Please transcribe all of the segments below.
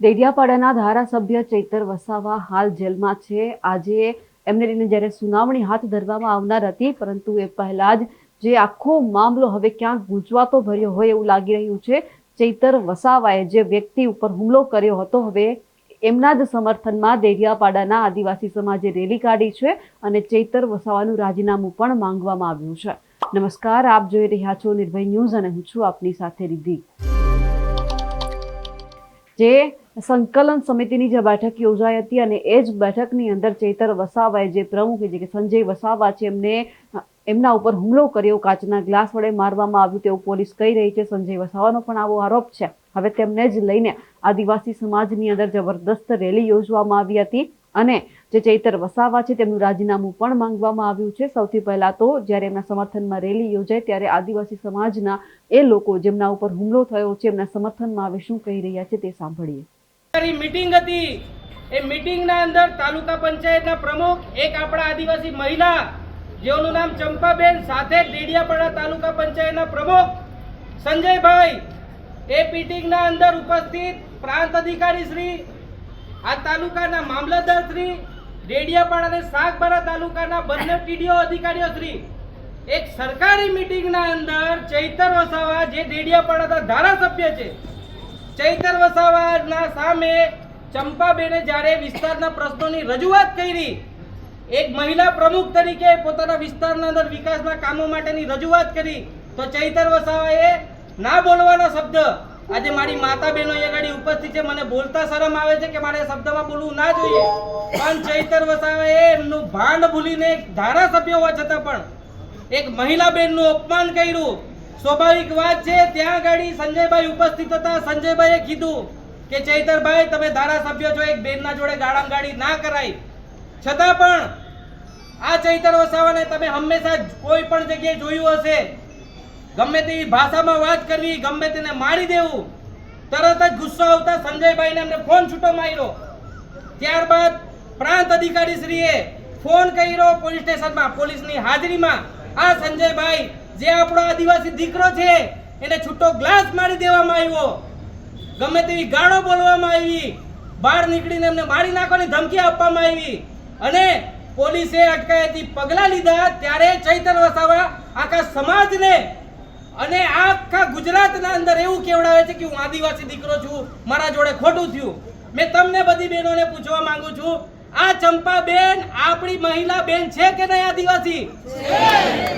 ડેડિયાપાડાના ધારાસભ્ય ચૈતર વસાવા હાલ જેલમાં છે. આજે એમને લઈને જ્યારે સુનાવણી હાથ ધરવામાં આવનાર હતી, પરંતુ એ પહેલા જ જે આખો મામલો હવે ક્યાંક ગૂંચવાતો ભર્યો હોય એવું લાગી રહ્યું છે. ચૈતર વસાવાએ જે વ્યક્તિ ઉપર હુમલો કર્યો હતો, હવે એમના જ સમર્થનમાં દેડિયાપાડાના આદિવાસી સમાજે રેલી કાઢી છે અને ચૈતર વસાવાનું રાજીનામું પણ માંગવામાં આવ્યું છે. નમસ્કાર, આપ જોઈ રહ્યા છો નિર્ભય ન્યૂઝ અને હું છું આપની સાથે રિદ્ધિ જે સંકલન સમિતિની જે બેઠક યોજાઈ હતી અને એ જ બેઠકની અંદર ચૈતર વસાવાએ જે પ્રમુખ જે કે સંજય વસાવા છે, એમને, એમના ઉપર હુમલો કર્યો, કાચના ગ્લાસ વડે મારવામાં આવ્યું તેવું પોલીસ કહી રહી છે. સંજય વસાવાનો પણ આવો આરોપ છે. હવે તેમને જ લઈને આદિવાસી સમાજની અંદર જબરદસ્ત રેલી યોજવામાં આવી હતી અને જે ચૈતર વસાવા છે, તેમનું રાજીનામું પણ માંગવામાં આવ્યું છે. સૌથી પહેલા તો જ્યારે એમના સમર્થનમાં રેલી યોજાય ત્યારે આદિવાસી સમાજના એ લોકો જેમના ઉપર હુમલો થયો છે, એમના સમર્થનમાં હવે શું કહી રહ્યા છે તે સાંભળીએ. મીટિંગ હતી. એ મીટિંગના અંદર તાલુકા પંચાયતના પ્રમુખ, એક આપણા આદિવાસી મહિલા, જેઓનું નામ ચંપાબેન, સાથે ડેડિયાપાડા તાલુકા પંચાયતના પ્રમુખ, સંજયભાઈ. એ મીટિંગના અંદર ઉપસ્થિત પ્રાંત અધિકારી શ્રી, આ તાલુકાના મામલતદાર શ્રી ડેડિયાપાડા અને સાગબારા તાલુકાના બંને ટીડીઓ અધિકારીઓ શ્રી. એક સરકારી મીટિંગના અંદર ચૈતર વસાવા, જે ડેડિયાપાડાના ધારાસભ્ય છે. ચૈતર વસાવાના સામે ચંપાબેને જ્યારે વિસ્તારના પ્રશ્નોની રજૂઆત કરી, એક મહિલા પ્રમુખ તરીકે પોતાના વિસ્તારના અંદર વિકાસના કામો માટેની રજૂઆત કરી, તો ચૈતર વસાવાએ ના બોલવાનો શબ્દ. આજે મારી માતા બહેનો અહીંયા આગળ ઉપસ્થિત છે, મને બોલતા શરમ આવે છે કે મારે શબ્દમાં બોલવું ના જોઈએ. પણ ચૈતર વસાવાએ એમનું ભાંડ ભૂલીને એક ધારાસભ્ય હોવા છતાં પણ એક મહિલા બેનનું અપમાન કર્યું. સ્વાભાવિક વાત છે, ત્યાં ગાડી સંજયભાઈ ઉપસ્થિત હતા. સંજયભાઈએ કીધું કે, ચૈતરભાઈ, તમે ધારાસભ્ય છો, એક બેનના જોડે ગાળામ ગાડી ના કરાય. છતાં પણ આ ચૈતર વસાવાને તમે હંમેશા કોઈ પણ જગ્યાએ જોયું હશે. ગમે તેવી ભાષામાં વાત કરવી, ગમે તેને મારી દેવું, તરત જ ગુસ્સો આવતા સંજયભાઈને અમને ફોન છૂટો માર્યો. ત્યારબાદ પ્રાંત અધિકારી શ્રીએ ફોન કર્યો પોલીસ સ્ટેશનમાં, પોલીસની હાજરીમાં. આ સંજયભાઈ જે આપણો આદિવાસી દીકરો છે, એને છૂટો ગ્લાસ મારી દેવામાં આવ્યો. ગમે તેવી ગાળો બોલવામાં આવી. બહાર નીકળીને એમને મારી નાખવાની ધમકી આપવામાં આવી. અને પોલીસે અટકાયતી પગલાં લીધા. ત્યારે ચૈતર વસાવા આખા સમાજને અને આખા ગુજરાતના અંદર એવું કેવડાવે છે કે હું આદિવાસી દીકરો છું, મારા જોડે ખોટું થયું. મેં તમને બધી બહેનોને પૂછવા માંગુ છું આ ચંપા બેન આપણી મહિલા બેન છે કે નહીં આદિવાસી?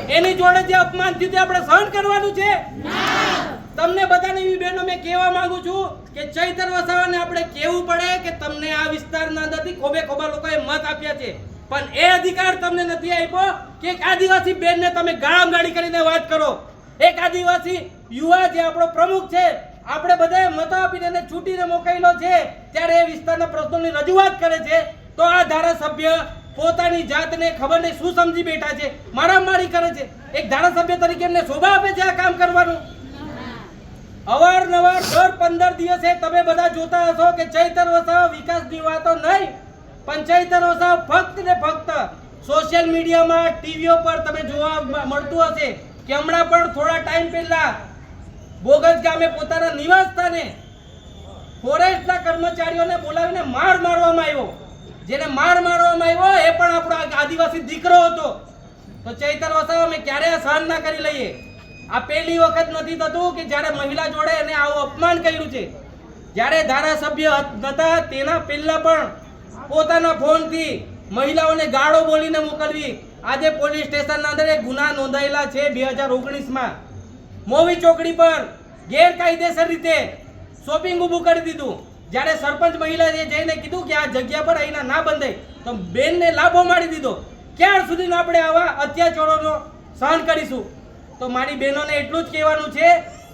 એની જોડે જે અપમાન થયું તે આપણે સહન કરવાનું છે? તમને બધાને એવી બહેનો મેં કહેવા માંગુ છું કે ચૈતર વસાવાને આપણે કહેવું પડે કે તમને આ વિસ્તારના અંદરથી ખોબે ખોબા લોકોએ મત આપ્યા છે. પણ એ અધિકાર તમને નથી આપ્યો કે એક આદિવાસી બેનને તમે ગાળામ ગાળી કરીને વાત કરો. એક આદિવાસી યુવા જે આપણો પ્રમુખ છે આપણે બધાએ મતો આપીને એને છૂટીને મોકલેલો છે. ત્યારે એ વિસ્તારના પ્રશ્નોની રજૂઆત કરે છે તો આ ધારાસભ્ય પોતાની જાતને ખબર નહીં, શું સમજી બેઠા છે, મારામારી કરે છે. એક ધારાસભ્ય તરીકે એમને શોભા આપે છે આ કામ કરવાનું. અવારનવાર દર પંદર દિવસે તમે બધા જોતા હશો કે ચૈતર વસાવ વિકાસની વાતો નહીં, પણ ચૈતર વસાવ ફક્ત ને ફક્ત સોશિયલ મીડિયામાં, ટીવીઓ પર તમે જોવા મળતું હશે કે હમણાં પણ થોડા ટાઈમ પહેલા બોગસ ગામે પોતાના નિવાસ સ્થાને ફોરેસ્ટના કર્મચારીઓને બોલાવીને માર મારવામાં આવ્યો. જેને માર મારવામાં આવ્યો, એ પણ આપણો આદિવાસી દીકરો હતો. તો ચૈતર વસાવા, અમે ક્યારે આ સહન ના કરી લઈએ. આ પહેલી વખત નથી થતું કે જ્યારે મહિલા જોડે એને આવું અપમાન કર્યું છે. જ્યારે ધારાસભ્ય હતા તેના પહેલાં પણ પોતાના ફોનથી મહિલાઓને ગાળો બોલીને મોકલવી. આજે પોલીસ સ્ટેશનના અંદર ગુના નોંધાયેલા છે બે હજાર ઓગણીસમાં. મોવી ચોકડી પર ગેરકાયદેસર રીતે શોપિંગ ઊભું કરી દીધું. જ્યારે સરપંચ મહિલાએ જઈને કીધું કે આ જગ્યા પર અહીંના ના બંધાય, તો બેનને લાભો મારી દીધો. ક્યાર સુધી આપણે આવા અત્યાચારોનો સહન કરીશું? તો મારી બહેનોને એટલું જ કહેવાનું છે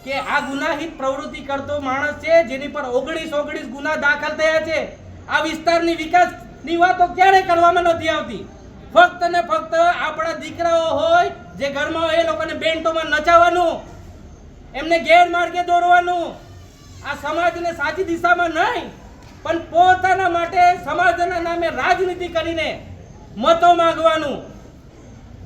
કે આ ગુનાહિત પ્રવૃત્તિ કરતો માણસ છે, જેની પર ઓગણીસ ઓગણીસ ગુના દાખલ થયા છે. આ વિસ્તારની વિકાસની વાતો ક્યારે કરવામાં નથી આવતી? ફક્ત ને ફક્ત આપણા દીકરાઓ હોય, જે ઘરમાં હોય, એ લોકોને બેન્ટોમાં નચાવવાનું, એમને ગેરમાર્ગે દોરવાનું આ સમાજને સાચી દિશામાં નહીં, પણ પોતાના માટે સમાજના નામે રાજનીતિ કરીને મતો માંગવાનું.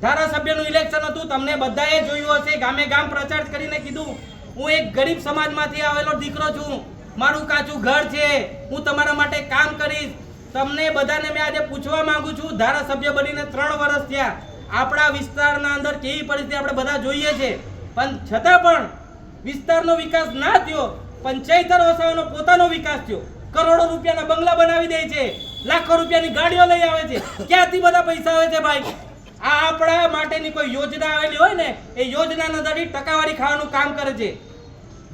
ધારાસભ્યનું ઇલેક્શન હતું, તમને બધાએ જોયું હશે ગામે ગામ પ્રચાર કરીને કીધું, હું એક ગરીબ સમાજમાંથી આવેલો દીકરો છું, મારું કાચું ઘર છે, હું તમારા માટે કામ કરીશ. તમને બધાને મેં આજે પૂછવા માંગુ છું, ધારાસભ્ય બનીને ત્રણ વર્ષ થયા. આપણા વિસ્તારના અંદર કેવી પરિસ્થિતિ આપણે બધા જોઈએ છે. પણ છતાં પણ વિસ્તારનો વિકાસ ના થયો પંચાયતર વસાવાનો પોતાનો વિકાસ થયો. કરોડો રૂપિયાના બંગલા બનાવી દે છે. લાખો રૂપિયાની ગાડીઓ લઈ આવે છે. ક્યાંથી બધા પૈસા આવે છે ભાઈ? આ આપણા માટેની કોઈ યોજના આવેલી હોય ને, એ યોજનાના દડી ટકાવારી ખાવાનું કામ કરે છે.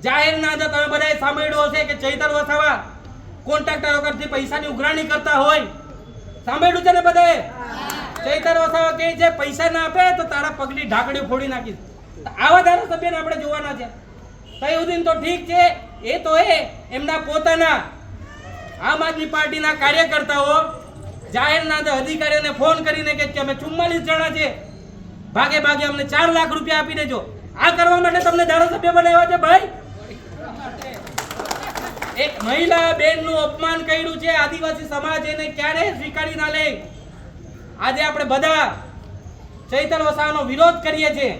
જાહેરના અંદર તમે બધાએ સાંભળ્યું હશે કે ચૈતર વસાવા કોન્ટ્રાક્ટરો કરતી પૈસાની ઉઘરાણી કરતા હોય. સાંભળ્યું છે ને બધાએ? ચૈતર વસાવા કહે છે, પૈસા ના આપે તો તારા પગની ઢાંકણીઓ ફોડી નાખીશ. આવા ધારાસભ્યને આપણે જોવાના છે. તયુદ્દીન તો ઠીક છે, એ તો એ, એમના પોતાના આમ આદમી પાર્ટીના કાર્યકર્તાઓ જાહેરના અધિકારીઓને ફોન કરીને કે અમે ચુમ્માલીસ જણા છે, ભાગે ભાગે અમને ચાર લાખ રૂપિયા આપી દેજો. આ કરવા માટે તમને ધારાસભ્ય બનાવ્યા છે ભાઈ? એક મહિલા બેનનું અપમાન કર્યું છે, આદિવાસી સમાજ એને ક્યારે સ્વીકારી ના લે? આજે આપણે બધા ચૈતર વસાવાનો વિરોધ કરીએ છીએ.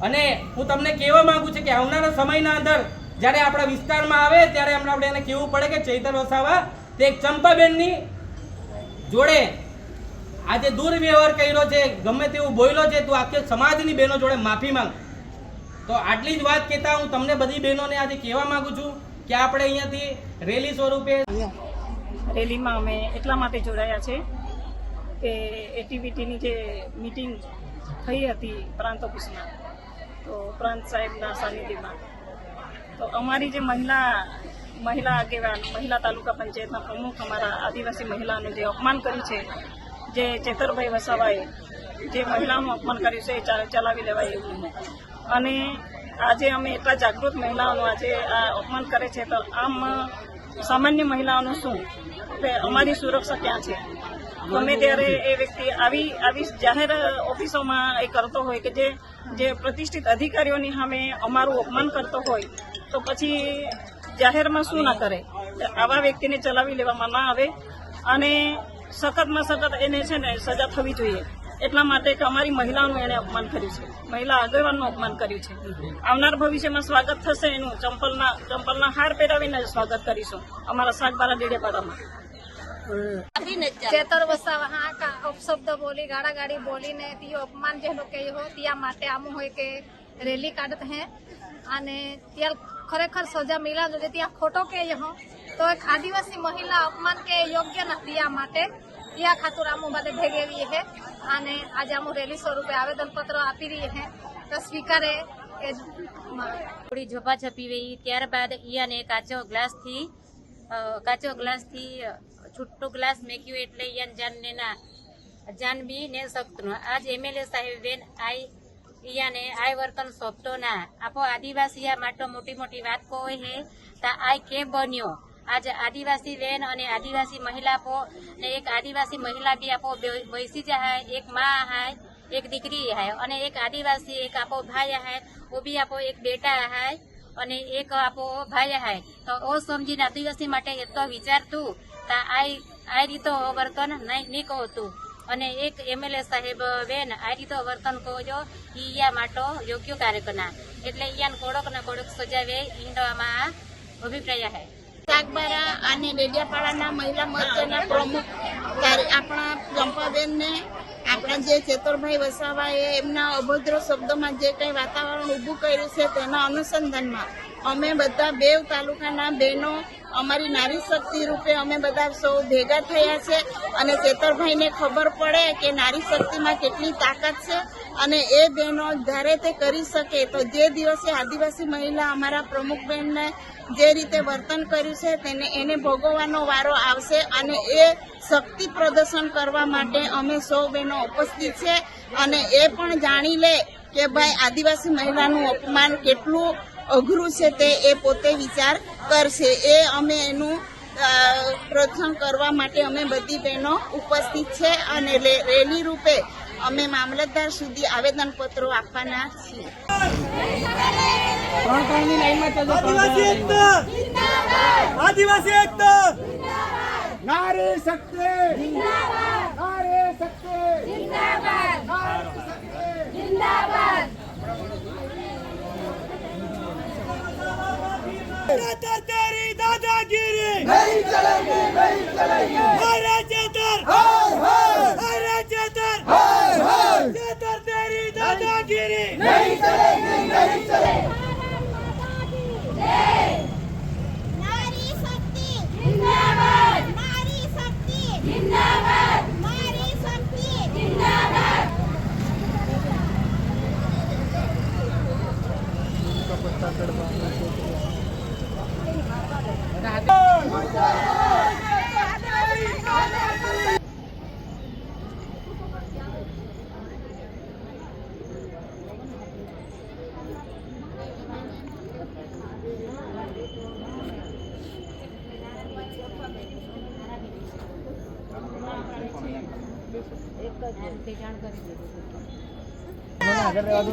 અને હું તમને કહેવા માંગુ છું કે આવનારા સમયના અંદર જ્યારે આપણા વિસ્તારમાં આવે, ત્યારે હમણાં આપણે એને કહેવું પડે કે ચૈતર વસાવા તે ચંપાબેનની જોડે આજે દુર્વ્યવહાર કર્યો છે, ગમે તેવું બોલ્યો છે, તું આખી સમાજની બહેનો જોડે માફી માંગ. તો આટલી જ વાત કહેતા હું તમને બધી બહેનોને આજે કહેવા માંગુ છું કે આપણે અહીંયાથી રેલી સ્વરૂપે રેલીમાં અમે એટલા માટે જોડાયા છે કે એટીવીટીની જે મીટિંગ થઈ હતી પ્રાંત ઓફિસમાં. તો પ્રાંત સાહેબના સાનિધ્યમાં. તો અમારી જે મહિલા મહિલા આગેવાન, મહિલા તાલુકા પંચાયતના પ્રમુખ અમારા આદિવાસી મહિલાનું જે અપમાન કર્યું છે, જે ચેતરભાઈ વસાવાએ જે મહિલાનું અપમાન કર્યું છે એ ચલાવી લેવાય એવું અને આજે અમે એટલા જાગૃત મહિલાઓનું આજે આ અપમાન કરે છે તો આમ, સામાન્ય મહિલાઓનું શું? કે અમારી સુરક્ષા ક્યાં છે? ગમે ત્યારે એ વ્યક્તિ આવી આવી જાહેર ઓફિસોમાં એ કરતો હોય કે જે જે પ્રતિષ્ઠિત અધિકારીઓની સામે અમારું અપમાન કરતો હોય, તો પછી જાહેરમાં શું ના કરે? આવા વ્યક્તિને ચલાવી લેવામાં ના આવે અને સખતમાં સખત એને છે ને સજા થવી જોઈએ. એટલા માટે કે અમારી મહિલાઓનું એને અપમાન કર્યું છે. મહિલા આગેવાનનું અપમાન કર્યું છે. આવનાર ભવિષ્યમાં સ્વાગત થશે એનું. ચંપલના ચંપલના હાર પહેરાવીને સ્વાગત કરીશું અમારા શાકબારા ડેડેપાડામાં ચેતર વસાવા અપશબ્દ બોલી ગાડી બોલીને તીઓ અપમાન જેનો કહ્યું હો, ત્યાં માટે આમ હોય કે રેલી કાઢત હે. અને ત્યાં ખરેખર સજા મિલા જોઈએ, ત્યાં ખોટો કે હો, તો એક આદિવાસી મહિલા અપમાન કે યોગ્ય નથી આ માટે ત્યાં ખાતર આમ બધે ભેગેવી હે. અને આજે આમ રેલી સ્વરૂપે આવેદનપત્ર આપી રહી હે. તો સ્વીકારે થોડી ઝપાઝપી વહી. ત્યારબાદ ઈયાને કાચો ગ્લાસથી કાચો ગ્લાસથી છૂટો ગ્લાસ મેક્યું એટલે ઈયાન જાનને ના, જાન બી ને શકતું આજ એમએલએ સાહેબ બેન આઈ, ઈયાને આય વર્તન સોંપતો ના. આપો આદિવાસી આ માટો મોટી મોટી વાત કોઈ હે, તા આય કે બન્યો? આજ આદિવાસી બેન અને આદિવાસી મહિલા પો, ને એક આદિવાસી મહિલા બી આપો વૈસી જાય, એક માં હાય, એક દીકરી હાય, અને એક આદિવાસી, એક આપો ભાઈ હાય, ઓ બી આપો એક બેટા હાય, અને એક આપો ભાઈ હાય. તો ઓ સમજીને આદિવાસી માટે એટલો વિચારતું આ રીતો વર્તન નહીં નહીં કહું તું અને એક એમએલએ સાહેબ બેન આ રીતો વર્તન કહો ઈ યા માટો યોગ્ય કાર્યકરના. એટલે ઈયાન કોડક ને કોડક સજાવે ઈંડવામાં અભિપ્રાય હે. સાગબારા અને ડેડિયાપાડાના મહિલા મોરચાના પ્રમુખ આપણા ચંપાબેનને આપણા જે ચેતરભાઈ વસાવાએ એમના અભદ્ર શબ્દોમાં જે કંઈ વાતાવરણ ઊભું કર્યું છે તેના અનુસંધાનમાં અમે બધા બેવ તાલુકાના બહેનો અમારી નારી શક્તિ રૂપે અમે બધા સૌ ભેગા થયા છે અને ચેતરભાઈને ખબર પડે કે નારી શક્તિમાં કેટલી તાકાત છે અને એ બહેનો જ્યારે તે કરી શકે તો જે દિવસે આદિવાસી મહિલા અમારા પ્રમુખ બહેનને જે રીતે વર્તન કર્યું છે તેને એને ભોગવવાનો વારો આવશે અને એ શક્તિ પ્રદર્શન કરવા માટે અમે સૌ બહેનો ઉપસ્થિત છે અને એ પણ જાણી લે કે ભાઈ આદિવાસી મહિલાનું અપમાન કેટલું અઘરું છે તે એ પોતે વિચાર કરશે. એ અમે એનું પ્રોત્સાહન કરવા માટે અમે બધી બહેનો ઉપસ્થિત છે અને રેલી રૂપે અમે મામલતદાર સુધી આવેદનપત્રો આપવાના છીએ. જિંદાબાદ! तेरी दादागिरी नहीं चलेगी नहीं चलेगी अरे चेतर अरे चेतर चेतर तेरी दादागिरी नहीं चलेगी नहीं चलेगी नारी शक्ति जिंदाबाद नारी शक्ति जिंदाबाद नारी शक्ति जिंदाबाद આગળ રહેવા દો